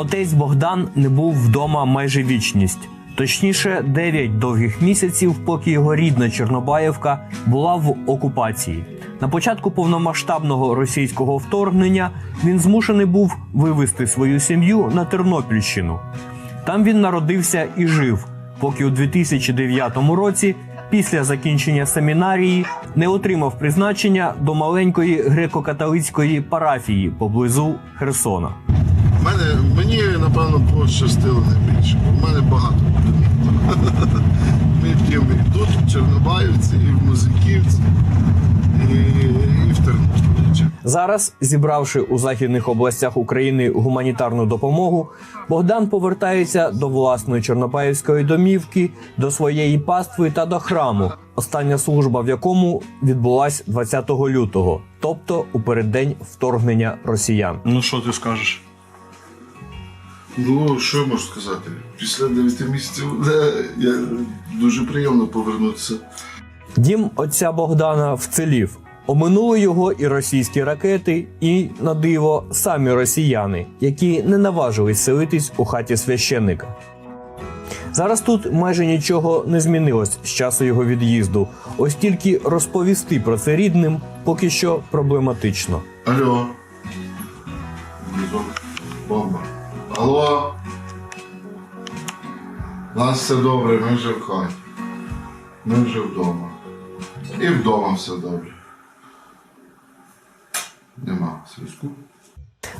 Отець Богдан не був вдома майже вічність. Точніше, 9 довгих місяців, поки його рідна Чорнобаївка була в окупації. На початку повномасштабного російського вторгнення він змушений був вивезти свою сім'ю на Тернопільщину. Там він народився і жив, поки у 2009 році, після закінчення семінарії, не отримав призначення до маленької греко-католицької парафії поблизу Херсона. Мене, мені, напевно, пощастило найбільше, бо в мене багато племінників. Ми втім і тут, в Чорнобаївці, і в Музиківці, і, і в Тернополі. Зараз, зібравши у західних областях України гуманітарну допомогу, Богдан повертається до власної чорнобаївської домівки, до своєї пастви та до храму, остання служба в якому відбулась 20 лютого, тобто у переддень вторгнення росіян. Ну що ти скажеш? Ну, що я можу сказати? Після 9 місяців е, я, дуже приємно повернутися. Дім отця Богдана вцелів. Оминули його і російські ракети, і на диво самі росіяни, які не наважились селитись у хаті священника. Зараз тут майже нічого не змінилось з часу його від'їзду. Ось тільки розповісти про це рідним поки що проблематично. Алло. Бомба. Алло. У нас все добре, ми вже в хаті. Ми вже вдома. І вдома все добре. Нема зв'язку.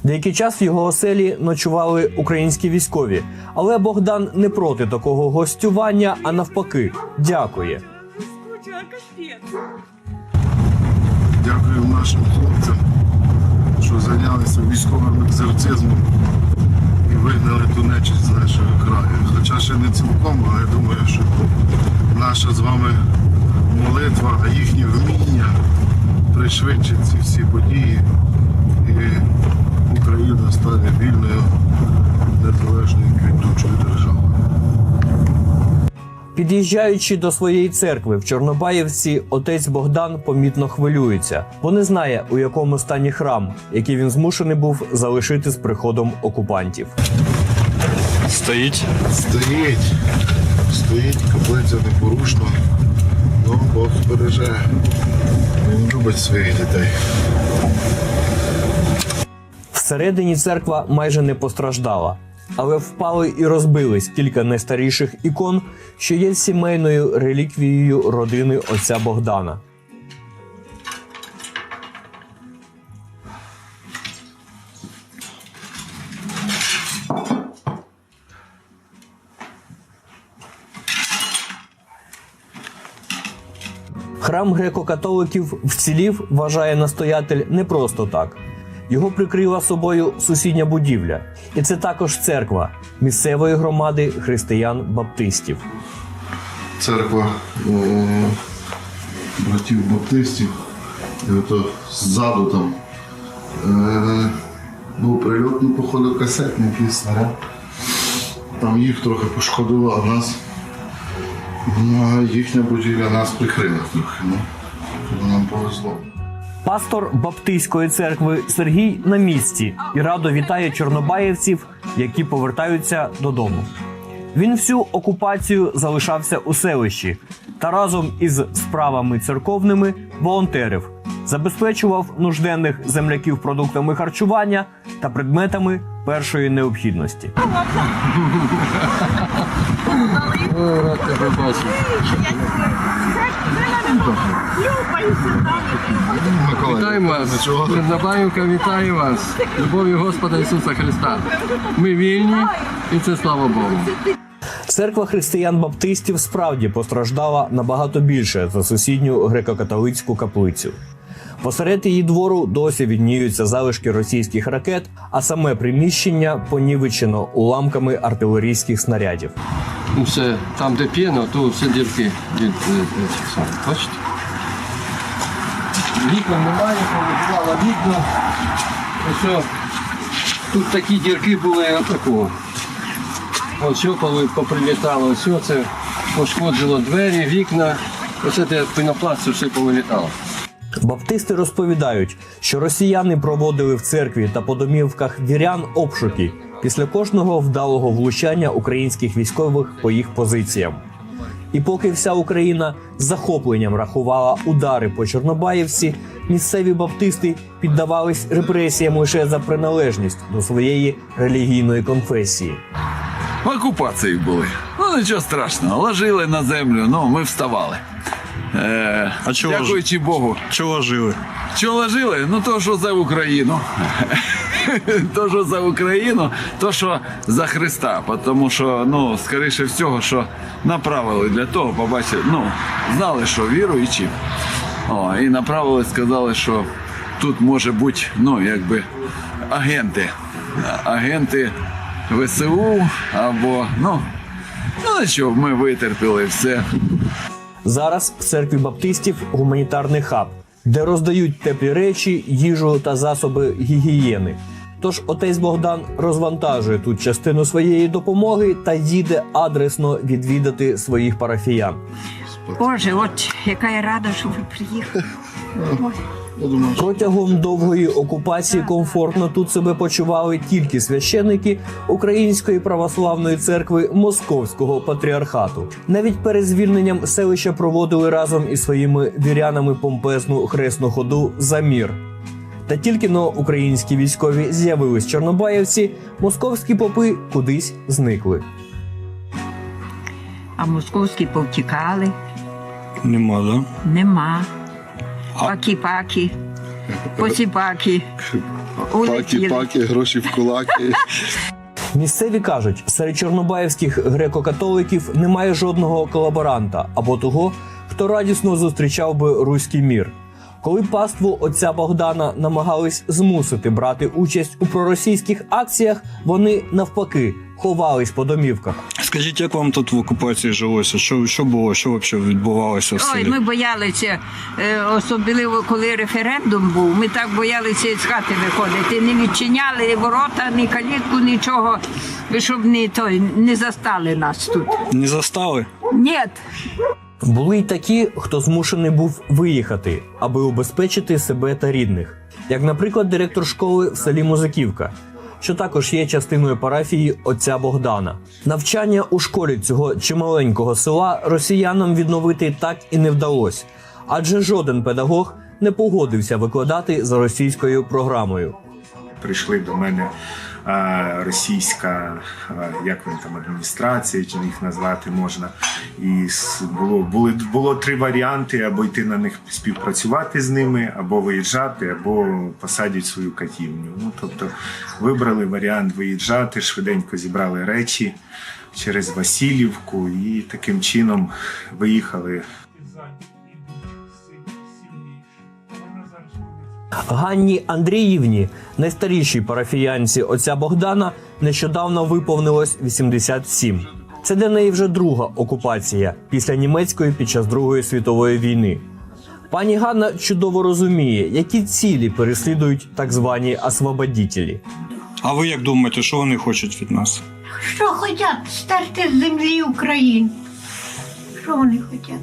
Деякий час в його оселі ночували українські військові, але Богдан не проти такого гостювання, а навпаки, дякує. Дякую нашим хлопцям, що зайнялися військовим екзорцизмом вигнали ту нечисть з нашого краю. Хоча ще не цілком, але я думаю, що наша з вами молитва, а їхнє вміння пришвидшить ці всі події, і Україна стане вільною, Під'їжджаючи до своєї церкви в Чорнобаївці, отець Богдан помітно хвилюється, бо не знає, у якому стані храм, який він змушений був залишити з приходом окупантів. Стоїть. Стоїть, стоїть, каплиця непорушно, ну Бог збереже. Він любить своїх дітей. Всередині церква майже не постраждала, але впали і розбились кілька найстаріших ікон, що є сімейною реліквією родини отця Богдана. Храм греко-католиків вцілів, вважає настоятель, не просто так. Його прикрила собою сусідня будівля, і це також церква місцевої громади християн-баптистів. Церква е, братів баптистів. І ззаду там е, був прильот, ну, походу, касетний якийсь снаряд. Там їх трохи пошкодило, а нас ну, їхня будівля нас прикрила трохи. Ну, нам повезло. Пастор Баптистської церкви Сергій на місці і радо вітає чорнобаївців, які повертаються додому. Він всю окупацію залишався у селищі та разом із справами церковними волонтерив, забезпечував нужденних земляків продуктами харчування та предметами першої необхідності. Вітаємо вас, Чорнобаївка, вітаю вас. Любов'ю Господа Ісуса Христа. Ми вільні, і це слава Богу. Церква християн-баптистів справді постраждала набагато більше за сусідню греко-католицьку каплицю. Посеред її двору досі відніються залишки російських ракет, а саме приміщення понівечено уламками артилерійських снарядів. Ну, Все, там, де п'єно, то все дірки від е, цих самих. Бачите? Вікон немає, повибивала вікна. Ось, тут такі дірки були отакого. Ось коли поприлітало, що це пошкоджило двері, вікна. Оце де пінопласт все повилітало. Баптисти розповідають, що росіяни проводили в церкві та по домівках вірян обшуки після кожного вдалого влучання українських військових по їх позиціям. І поки вся Україна з захопленням рахувала удари по Чорнобаївці, місцеві баптисти піддавались репресіям лише за приналежність до своєї релігійної конфесії. В окупації були. Ну нічого страшного, ложили на землю, ну ми вставали. Е, А чого ж? дякуючи Богу. Чого жили? Чого ложили? Ну то, що за Україну. то, що за Україну, то, що за Христа. Тому що, ну, скоріше всього, що направили для того, побачили, ну, знали, що віруючі. О, і направили, сказали, що тут може бути, ну, якби агенти. Агенти ВСУ або, ну, ну нічого, ми витерпіли все. Зараз в церкві баптистів гуманітарний хаб, де роздають теплі речі, їжу та засоби гігієни. Тож отець Богдан розвантажує тут частину своєї допомоги та їде адресно відвідати своїх парафіян. Боже, от яка я рада, що ви приїхали. Протягом довгої окупації комфортно тут себе почували тільки священники Української православної церкви Московського патріархату. Навіть перед звільненням селища проводили разом із своїми вірянами помпезну хресну ходу за мір. Та тільки но українські військові з'явились Чорнобаївці, московські попи кудись зникли. А московські повтікали, Нема, да? нема. Пакі-пакі, посіпаки. улетіли. паки-паки, гроші в кулаки. Місцеві кажуть, серед чорнобаївських греко-католиків немає жодного колаборанта або того, хто радісно зустрічав би руський мір. Коли паству отця Богдана намагались змусити брати участь у проросійських акціях, вони навпаки ховались по домівках. Скажіть, як вам тут в окупації жилося? Що, що було? Що взагалі відбувалося в Ой, ми боялися, е, особливо коли референдум був, ми так боялися з хати виходити. Не відчиняли ворота, ні калітку, нічого, щоб не, той, не застали нас тут. Не застали? Ні, Були й такі, хто змушений був виїхати, аби убезпечити себе та рідних, як, наприклад, директор школи в селі Музиківка, що також є частиною парафії отця Богдана. Навчання у школі цього чималенького села росіянам відновити так і не вдалося, адже жоден педагог не погодився викладати за російською програмою. прийшли до мене російська, е, як він там адміністрація, чи їх назвати можна. І було, були, було три варіанти: або йти на них співпрацювати з ними, або виїжджати, або посадять свою катівню. Ну тобто вибрали варіант виїжджати, швиденько зібрали речі через Васильівку і таким чином виїхали Ганні Андріївні, найстарішій парафіянці отця Богдана, нещодавно виповнилось 87. Це для неї вже друга окупація після німецької під час Другої світової війни. Пані Ганна чудово розуміє, які цілі переслідують так звані освободітелі. А ви як думаєте, що вони хочуть від нас? Що хочуть стерти з землі Україну? Що вони хочуть?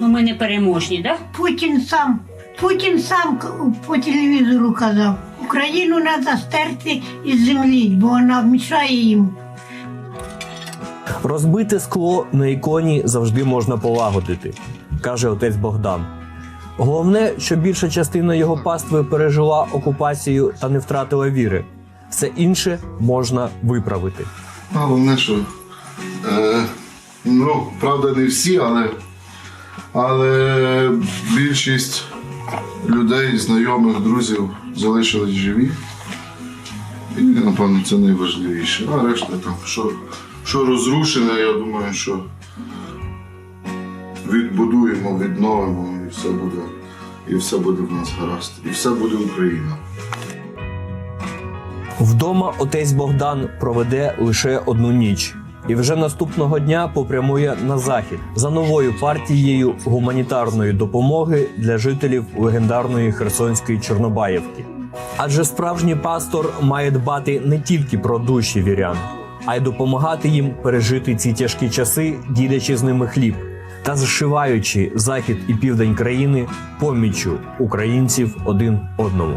Ну, ми не переможні, так? Путін сам, Путін сам по телевізору казав, Україну треба стерти із землі, бо вона мішає їм. Розбите скло на іконі завжди можна полагодити, каже отець Богдан. Головне, що більша частина його пастви пережила окупацію та не втратила віри. Все інше можна виправити. А Головне, що е, ну, правда, не всі, але, але більшість людей, знайомих, друзів залишились живі. І, напевно, це найважливіше. А решта там, що, що розрушене, я думаю, що відбудуємо, відновимо, і все буде, і все буде в нас гаразд. І все буде Україна. Вдома отець Богдан проведе лише одну ніч. І вже наступного дня попрямує на захід за новою партією гуманітарної допомоги для жителів легендарної Херсонської Чорнобаївки. Адже справжній пастор має дбати не тільки про душі вірян, а й допомагати їм пережити ці тяжкі часи, ділячи з ними хліб та зшиваючи захід і південь країни поміччю українців один одному.